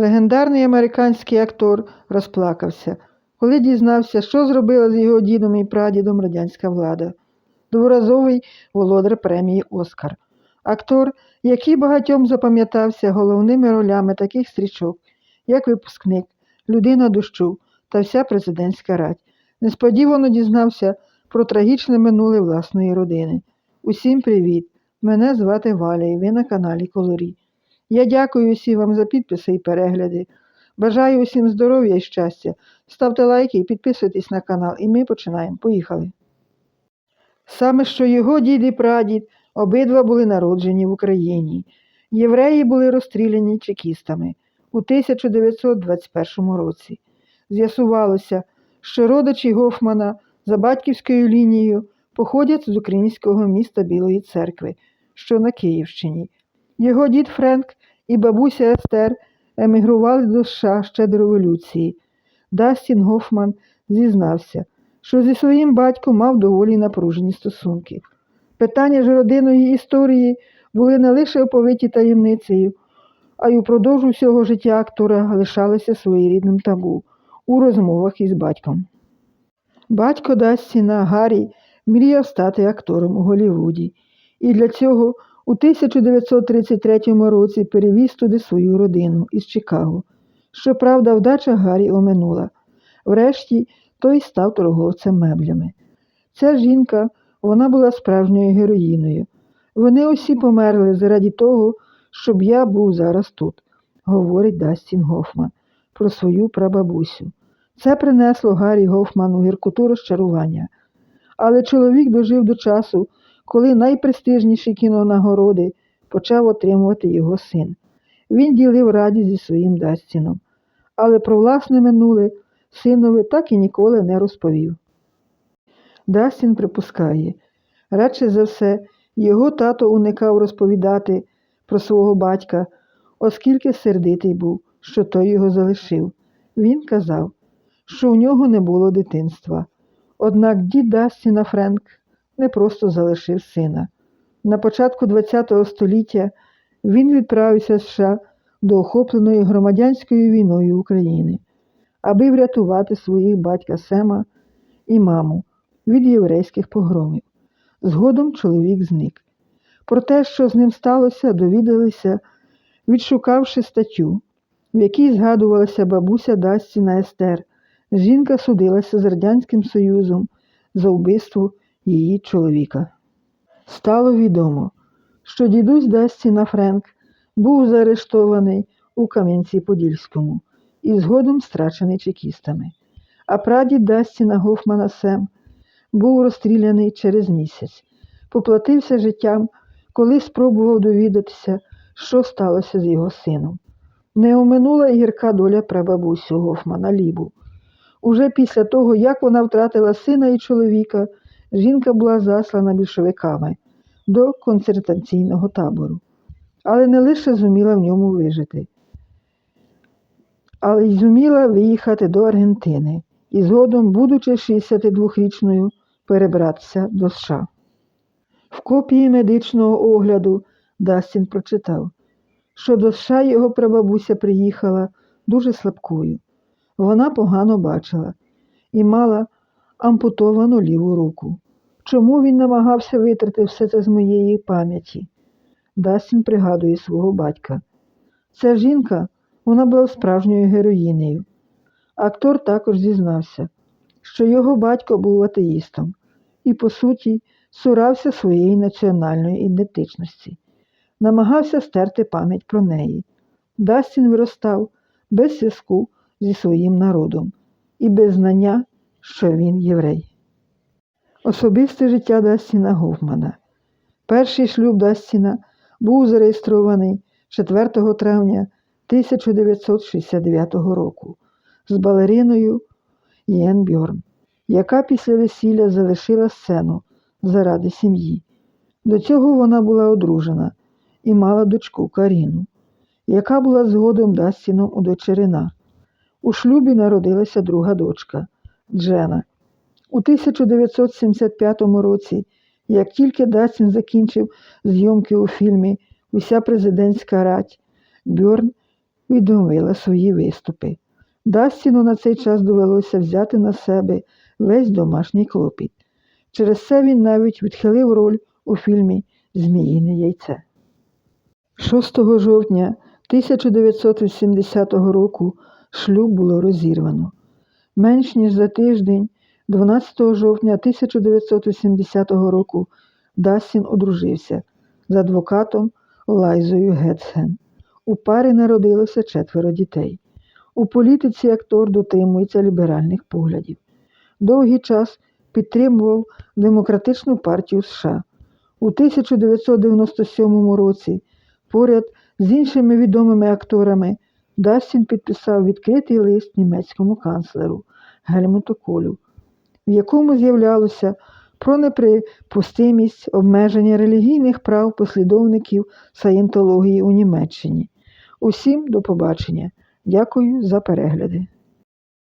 Легендарний американський актор розплакався, коли дізнався, що зробила з його дідом і прадідом радянська влада. Дворазовий володар премії Оскар. Актор, який багатьом запам'ятався головними ролями таких стрічок, як випускник, людина дощу та вся президентська рать, несподівано дізнався про трагічне минуле власної родини. Усім привіт! Мене звати Валя і ви на каналі Колорі. Я дякую усім вам за підписи і перегляди. Бажаю усім здоров'я і щастя. Ставте лайки і підписуйтесь на канал, і ми починаємо. Поїхали. Саме що його дід і прадід обидва були народжені в Україні. Євреї були розстріляні чекістами у 1921 році. З'ясувалося, що родичі Гофмана за батьківською лінією походять з українського міста Білої церкви, що на Київщині. Його дід Френк і бабуся Естер емігрували до США ще до революції. Дастін Гофман зізнався, що зі своїм батьком мав доволі напружені стосунки. Питання ж родинної історії були не лише оповиті таємницею, а й упродовж усього життя актора лишалися своєрідним табу у розмовах із батьком. Батько Дастіна Гаррі мріяв стати актором у Голлівуді, і для цього у 1933 році перевіз туди свою родину із Чикаго. Щоправда, вдача Гаррі оминула. Врешті той став торговцем меблями. Ця жінка, вона була справжньою героїною. Вони усі померли заради того, щоб я був зараз тут, говорить Дастін Гофман про свою прабабусю. Це принесло Гаррі Гофману гіркоту розчарування. Але чоловік дожив до часу, коли найпрестижніші кінонагороди почав отримувати його син. Він ділив радість зі своїм Дастіном, але про власне минуле синові так і ніколи не розповів. Дастін припускає, радше за все, його тато уникав розповідати про свого батька, оскільки сердитий був, що той його залишив. Він казав, що у нього не було дитинства. Однак дід Дастіна Френк не просто залишив сина. На початку ХХ століття він відправився з США до охопленої громадянською війною України, аби врятувати своїх батька Сема і маму від єврейських погромів. Згодом чоловік зник. Про те, що з ним сталося, довідалися, відшукавши статтю, в якій згадувалася бабуся Дастіна Естер. Жінка судилася з Радянським Союзом за вбивство її чоловіка. Стало відомо, що дідусь Дастіна Френк був заарештований у Кам'янці-Подільському і згодом страчений чекістами, а прадід Дастіна Гофмана Сем був розстріляний через місяць, поплатився життям, коли спробував довідатися, що сталося з його сином. Не оминула гірка доля прабабусю Гофмана Лібу. Уже після того, як вона втратила сина і чоловіка, жінка була заслана більшовиками до концертаційного табору, але не лише зуміла в ньому вижити, але й зуміла виїхати до Аргентини і згодом, будучи 62-річною, перебратися до США. В копії медичного огляду Дастін прочитав, що до США його прабабуся приїхала дуже слабкою. Вона погано бачила і мала ампутовану ліву руку. Чому він намагався витрати все це з моєї пам'яті? Дастін пригадує свого батька. Ця жінка, вона була справжньою героїнею. Актор також зізнався, що його батько був атеїстом і, по суті, сурався своєї національної ідентичності, намагався стерти пам'ять про неї. Дастін виростав без зв'язку зі своїм народом і без знання, що він єврей. Особисте життя Дастіна Гофмана. Перший шлюб Дастіна був зареєстрований 4 травня 1969 року з балериною Єн Бьорн, яка після весілля залишила сцену заради сім'ї. До цього вона була одружена і мала дочку Каріну, яка була згодом Дастіном удочерена. У шлюбі народилася друга дочка Джена. У 1975 році, як тільки Дастін закінчив зйомки у фільмі Уся президентська рать, Бьорн відновила свої виступи. Дастіну на цей час довелося взяти на себе весь домашній клопіт. Через це він навіть відхилив роль у фільмі Зміїне яйце. 6 жовтня 1980 року шлюб було розірвано. Менш ніж за тиждень, 12 жовтня 1980 року, Дастін одружився з адвокатом Лайзою Гетсген. У пари народилося четверо дітей. У політиці актор дотримується ліберальних поглядів. Довгий час підтримував Демократичну партію США. У 1997 році поряд з іншими відомими акторами Дастін підписав відкритий лист німецькому канцлеру Гельмуту Колю, в якому з'являлося про неприпустимість обмеження релігійних прав послідовників саєнтології у Німеччині. Усім до побачення. Дякую за перегляди.